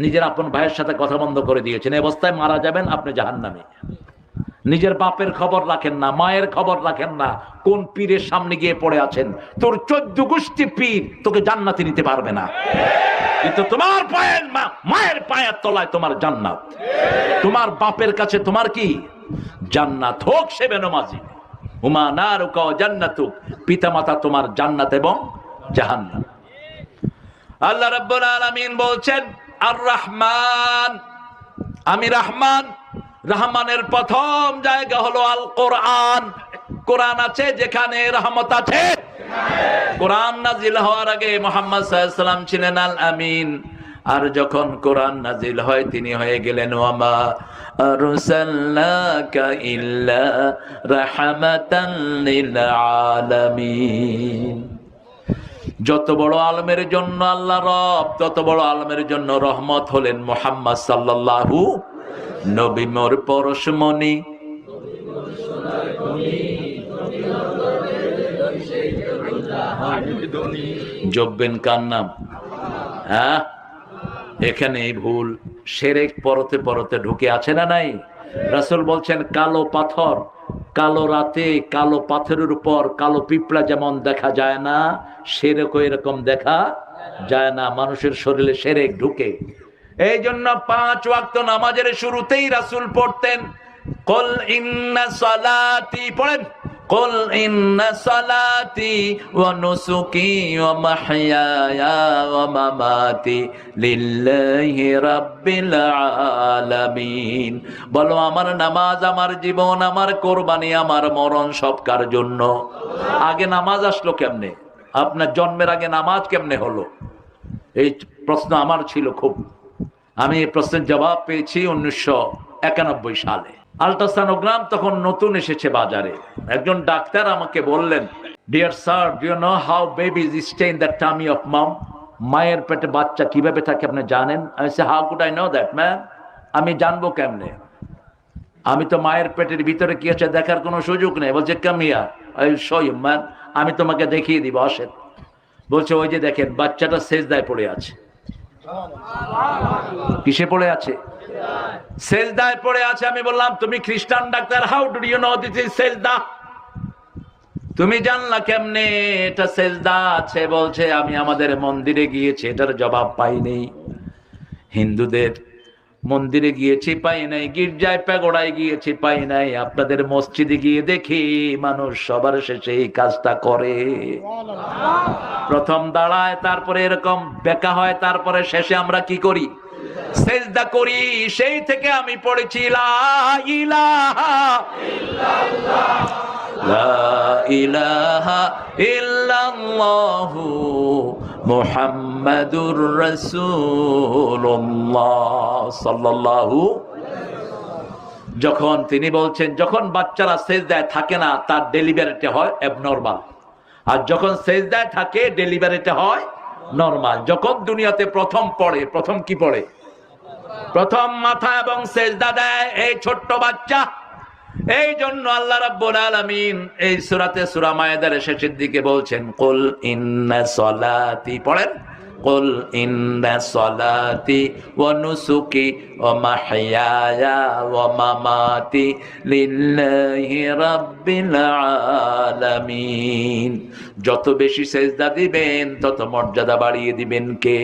নিজের আপন ভাইয়ের সাথে কথা বন্ধ করে দিয়েছেন। এই অবস্থায় মারা যাবেন আপনি জাহান্নামে। নিজের বাপের খবর রাখেন না, মায়ের খবর রাখেন না। কোন পীরের সামনে গিয়ে পড়ে আছেন? তোর চোদ্দ গোষ্ঠী পীর তোকে জান্নাতে নিতে পারবে না। কিন্তু তোমার পায়ের মায়ের পায়ের তলায় তোমার জান্নাত। তোমার বাপের কাছে তোমার কি? জান্নাত হোক সে বেনমাজি। হুমা না রুকা জান্নাতুক। পিতামাতা তোমার জান্নাত এবং জাহান্নাম। আল্লাহ রাব্বুল আলামিন বলছেন আর রহমান আমি রহমান। রহমানের প্রথম জায়গা হলো আল কোরআন কোরআন আছে, যেখানে রহমত আছে। কোরআন নাজিল হওয়ার আগে মোহাম্মদ সাল্লাম ছিলেন আল আমিন আর যখন কোরআন নাজিল হয়, তিনি হয়ে গেলেন, ওয়ামা আরসালনাকা ইল্লা যত বড় আলমের জন্য আল্লাহ রব, তত বড় আলমের জন্য রহমত হলেন মোহাম্মদ সাল্লাল্লাহু নবী, মোর পরশমণি জব্বেন কার নাম? হ্যাঁ? এখানে ভুল। সেরেক পরতে পরতে ঢুকে আছে না নাই? রাসূল বলছেন, কালো পাথর কালো রাতে কালো পাথরের উপর কালো পিঁপড়া যেমন দেখা যায় না, সেরকম এরকম দেখা যায় না। মানুষের শরীরে সেরেক ঢুকে। এই জন্য পাঁচ ওয়াক্ত নামাজের শুরুতেই রাসুল পড়তেন, কল ইন্না সালাতি, পড়েন। قل إن صلاتي ونسكي ومحياي ومماتي لله رب العالمين বলো আমার নামাজ আমার জীবন আমার কোরবানি আমার মরণ সব কার জন্য আগে নামাজ আসলো কেমনে আপনার জন্মের আগে নামাজ কেমনে হলো এই প্রশ্ন আমার ছিল খুব আমি এই প্রশ্নের জবাব পেয়েছি উনিশশো একানব্বই সালে আলট্রাসানোগ্রাম তখন নতুন এসেছে বাজারে। একজন ডাক্তার আমাকে বললেন dear sir you know how baby is stay in the tummy of mom মায়ের পেটে বাচ্চা কীভাবে থাকে আপনি জানেন? আমি সে how could I know that ma'am আমি জানব কেমনে? আমি তো মায়ের পেটের ভিতরে কি আছে দেখার কোনো সুযোগ নেই? বলছে কামিয়া ম্যান আমি তোমাকে দেখিয়ে দিব, আসেন। বলছে, ওই যে দেখেন, বাচ্চাটা শেষদায় পড়ে আছে। কিসে পড়ে আছে? সেজদায় পড়ে আছে, আমি বললাম, তুমি খ্রিস্টান doctor how do you know this is সেজদা? তুমি জানলা কেমনে, এটা সেজদা আছে বলছে, আমি আমাদের মন্দিরে গিয়েছি, এটার জবাব পাইনি হিন্দুদের মন্দিরে গিয়েছি, পাই নাই। গির্জায় পেগোড়ায় গিয়েছি, পাই নাই। আপনাদের মসজিদে গিয়ে দেখি, মানুষ সবার শেষে এই কাজটা করে। প্রথম দাঁড়ায়, তারপরে এরকম, বেকা হয়, তারপরে শেষে আমরা কি করি? সেজদা করি, সেই থেকে আমি পড়েছি, লা ইলাহা লা ইলাহা যখন তিনি বলছেন, যখন বাচ্চারা সেজদায় থাকে না, তার ডেলিভারিটা হয় অ্যাবনর্মাল আর যখন সেজদায় থাকে ডেলিভারিটা হয় নর্মাল যখন দুনিয়াতে প্রথম পড়ে, প্রথম কি পড়ে? প্রথম মাথা এবং সেজদা দেয় এই ছোট্ট বাচ্চা। এই জন্য আল্লাহ রাব্বুল আলামিন এই সূরাতে সূরা মায়েদার শেষের দিকে বলছেন, কুল ইন্না সলাতি, পড়েন। সলাতি ওয়া নুসুকি ওয়া মাহইয়ায়া ওয়া মামাতি লিল্লাহি রাব্বিল যত বেশি সেজদা দিবেন তত মর্যাদা বাড়িয়ে দিবেন কে?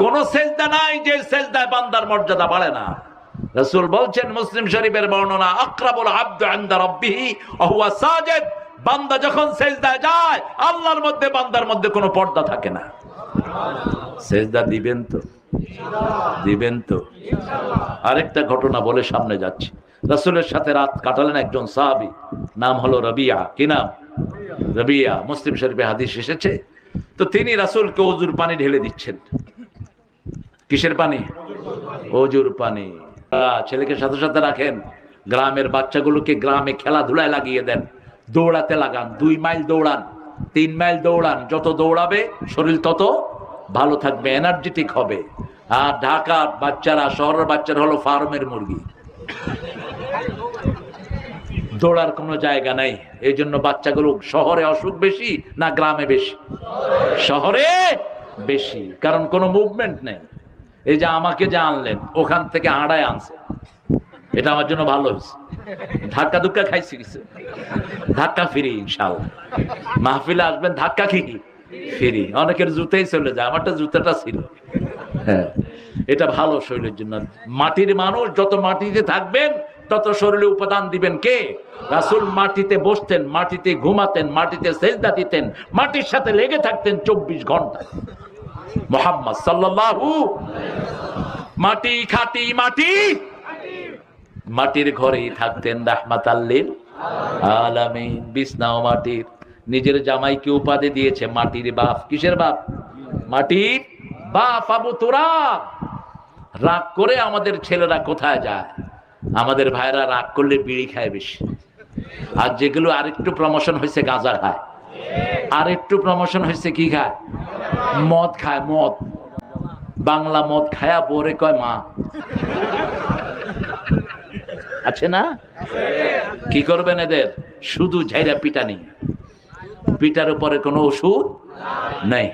কোন সেজদা নাই যে সেজদায় বান্দার মর্যাদা বাড়ে না। রাসূল বলছেন মুসলিম শরীফের বর্ণনা আকরাবুল আব্দু রাব্বিহি ওয়া হুয়া বান্দা যখন সেজদায় যায় আল্লাহর মধ্যে বান্দার মধ্যে কোনো পর্দা থাকে না। সেজদা দিবেন তো? দিবেন তো? আরেকটা ঘটনা বলে সামনে যাচ্ছি। রাসূলের সাথে রাত কাটালেন একজন সাহাবী, নাম হলো রবিয়া। কি নাম? রবিয়া। মুসলিম শরীফে হাদিস এসেছে। তো তিনি রাসূলকে ওজুর পানি ঢেলে দিচ্ছেন। কিসের পানি? অজুর পানি। ছেলেকে সাথে সাথে রাখেন। গ্রামের বাচ্চাগুলোকে গ্রামে খেলাধুলায় লাগিয়ে দেন। দৌড়াতে লাগান। দুই মাইল দৌড়ান, তিন মাইল দৌড়ান। যত দৌড়াবে, শরীর তত ভালো থাকবে এনার্জেটিক হবে। আর ঢাকার বাচ্চারা, শহরের বাচ্চারা হলো ফার্মের মুরগি। দৌড়ার কোনো জায়গা নাই। এই জন্য বাচ্চাগুলো শহরে অসুখ বেশি না গ্রামে বেশি? শহরে বেশি, কারণ কোনো মুভমেন্ট নেই। এই যে আমাকে যে আনলেন, ওখান থেকে আড়ায় আনছে। এটা আমার জন্য ভালো হয়েছে। ধাক্কা ধুক্কা খাইছি ধাক্কা ফিরি ইনশাল মাহফিলে আসবেন, ধাক্কা কি ফিরি। অনেকের জুতেই চলে যায় আমারটা জুতাটা ছিল। হ্যাঁ। এটা ভালো শরীরের জন্য। মাটির মানুষ যত মাটিতে থাকবেন তত শরীরে উপাদান দিবেন কে? রাসুল মাটিতে বসতেন মাটিতে ঘুমাতেন মাটিতে সেজদা দিতেন মাটির সাথে লেগে থাকতেন চব্বিশ ঘণ্টা। মোহাম্মদ সাল্লাল্লাহু মাটি খাটি মাটি। মাটির ঘরেই থাকতেন রাহমাত আল্লিল আলামিন। বিছনাও মাটির। নিজের জামাইকে উপাধি দিয়েছে। মাটির বাপ। কিসের বাপ? মাটির বাপ আবু তোরা রাগ করে আমাদের ছেলেরা কোথায় যায়? আমাদের ভাইরা রাগ করলে বিড়ি খায় বেশি। আর যেগুলো আরেকটু প্রমোশন হয়েছে গাঁজা খায়। আর একটু প্রমোশন হয়েছে, কি খায়? মদ খায়, মদ। বাংলা মদ খায়া বোরে কয় মা। আছে না? কি করবেন এদের? শুধু ঝাইরা পিটানি। পিটার উপরে কোনো ওষুধ নেই।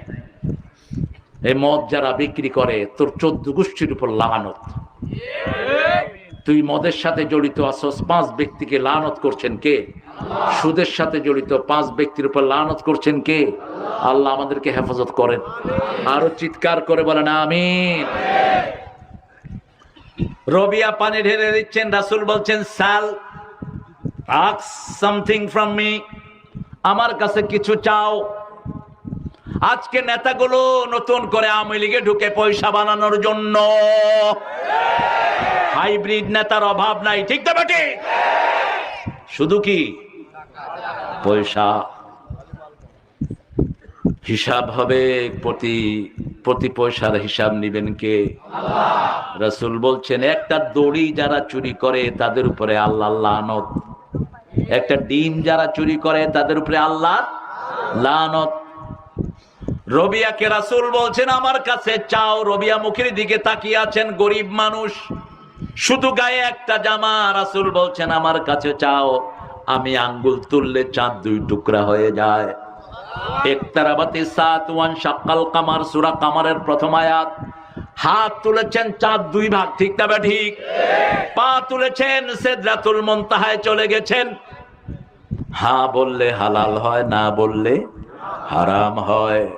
এই মদ যারা বিক্রি করে, তোর চোদ্দ গোষ্ঠীর উপর লাগানত তুই মদের সাথে জড়িত আসস পাঁচ ব্যক্তিকে লানত করছেন কে? সুদের সাথে জড়িত পাঁচ ব্যক্তির উপর লানত করছেন কে? আল্লাহ আমাদেরকে হেফাজত করেন। আরও চিৎকার করে বলেন আমি রবিয়া পানি ঢেলে দিচ্ছেন, রাসুল বলছেন, সাল আক্স সামথিং ফ্রম মি আমার কাছে কিছু চাও। আজকে নেতাগুলো নতুন করে আওয়ামী লীগে ঢুকে পয়সা বানানোর জন্য। হাইব্রিড নেতার অভাব নাই, ঠিক তো বেটে? শুধু কি? পয়সা। হিসাব হবে প্রতি প্রতি পয়সার হিসাব নিবেন কে? রাসূল বলছেন, একটা দড়ি যারা চুরি করে, তাদের উপরে আল্লাহ লানত। একটা ডিম যারা চুরি করে, তাদের উপরে আল্লাহ লানত। রবিয়াকে রাসূল বলছেন, আমার কাছে চাও। রবিয়া মুখের দিকে তাকিয়ে আছেন, গরিব মানুষ। শুধু গায়ে একটা জামা। রাসূল বলছেন, আমার কাছে চাও। আমি আঙ্গুল তুললে চাঁদ দুই টুকরা হয়ে যায়। একতারাবাতি সাত ওয়ান শাক্কাল কামার, সূরা কামারের প্রথম আয়াত। হাত তুলেছেন চাঁদ দুই ভাগ, ঠিক না ঠিক? পা তুলেছেন, সিদরাতুল মুনতাহায় চলে গেছেন। হ্যাঁ বললে হালাল হয়, না বললে হারাম হয়।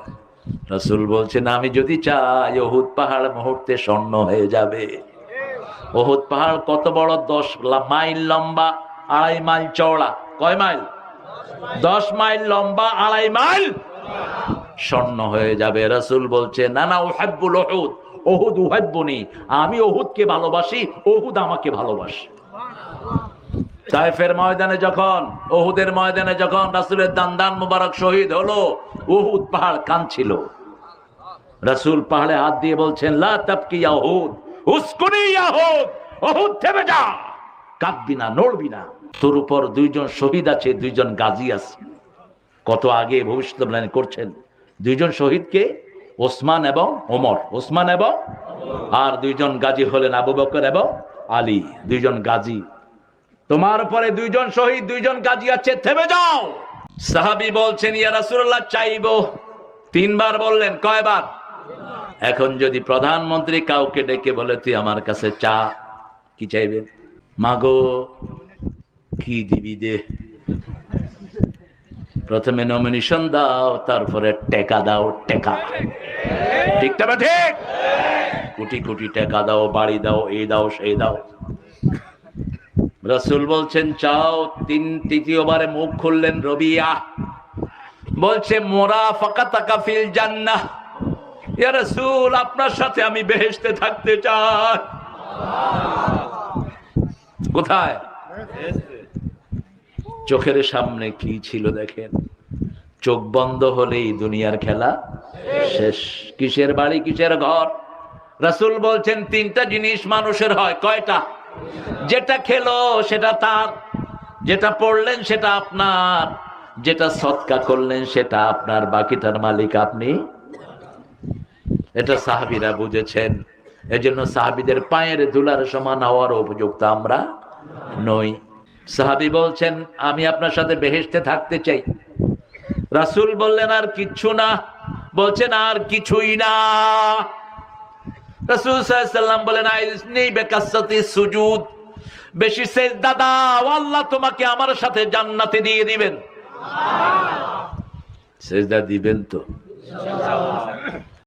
রসুল বলছেন, আমি যদি চাই ওহুদ পাহাড় মুহূর্তে স্বর্ণ হয়ে যাবে। ওহুদ পাহাড় কত বড়? দশ মাইল লম্বা, আড়াই মাইল চওড়া। কয় মাইল? দশ মাইল লম্বা, আড়াই মাইল স্বর্ণ হয়ে যাবে। রসুল বলছে, না না ওহাব্বুল ওহুদ। ওহুদ উহাব্বনি। আমি ওহুদকে ভালোবাসি, ওহুদ আমাকে ভালোবাসে। তাইফের ময়দানে যখন ওহুদের ময়দানে যখন রাসুলের দান্দান মুবারক শহীদ হলো ওহুদ পাহাড় কাঁদছিল। রাসুল পাহাড়ে হাত দিয়ে বলছেন, লা তাবকি ইয়া ওহুদ উসকুনি থেমে কাঁদবি না, নড়বি না। তোর উপর দুইজন শহীদ আছে, দুইজন গাজী আছে। কত আগে ভবিষ্যৎবাণী করছেন, দুইজন শহীদকে ওসমান এবং ওমর, ওসমান এবং, আর দুইজন গাজী হলেন আবু বকর এবং আলী, দুইজন গাজী তোমার পরে দুইজন শহীদ, দুইজন গাজী আছে, থেমে যাও। সাহাবি বলছেন, ইয়া চাইব। তিনবার বললেন, কয়বার? এখন যদি প্রধানমন্ত্রী কাউকে ডেকে বলে, তুই আমার কাছে চা, কি চাইবে? মাগো, কি দিবি দে? প্রথমে নমিনেশন দাও, তারপরে টেকা দাও, টেকা। ঠিক তবে ঠিক? কোটি কোটি টাকা দাও, বাড়ি দাও এই দাও সেই দাও। রসুল বলছেন, চাও, তিন, তৃতীয়বারে মুখ খুললেন রবিয়া বলছে মোরা ফাঁকা তাকা ফিল জান্নাহ। ইয়া রসুল, আপনার সাথে আমি বেহেশতে থাকতে চাই। কোথায়? চোখের সামনে কি ছিল দেখেন? চোখ বন্ধ হলেই দুনিয়ার খেলা শেষ। কিসের বাড়ি, কিসের ঘর? রাসূল বলছেন, তিনটা জিনিস মানুষের হয়, কয়টা? যেটা খেলো সেটা তার, যেটা পড়লেন সেটা আপনার, যেটা সৎকা করলেন সেটা আপনার বাকিটার মালিক আপনি। এটা সাহাবিরা বুঝেছেন। এজন্য সাহাবিদের পায়ের ধুলার সমান হওয়ার উপযুক্ত আমরা নই। সাহাবি বলছেন, আমি আপনার সাথে বেহেশতে থাকতে চাই। রাসূল বললেন, আর কিচ্ছু না। বলছেন, আর কিছুই না। রাসূল সাল্লাল্লাহু বলেন সুজুদ। বেশি সেজদা দাদা আল্লাহ তোমাকে আমার সাথে জান্নাতে দিয়ে দিবেন। সেজদা দিবেন তো?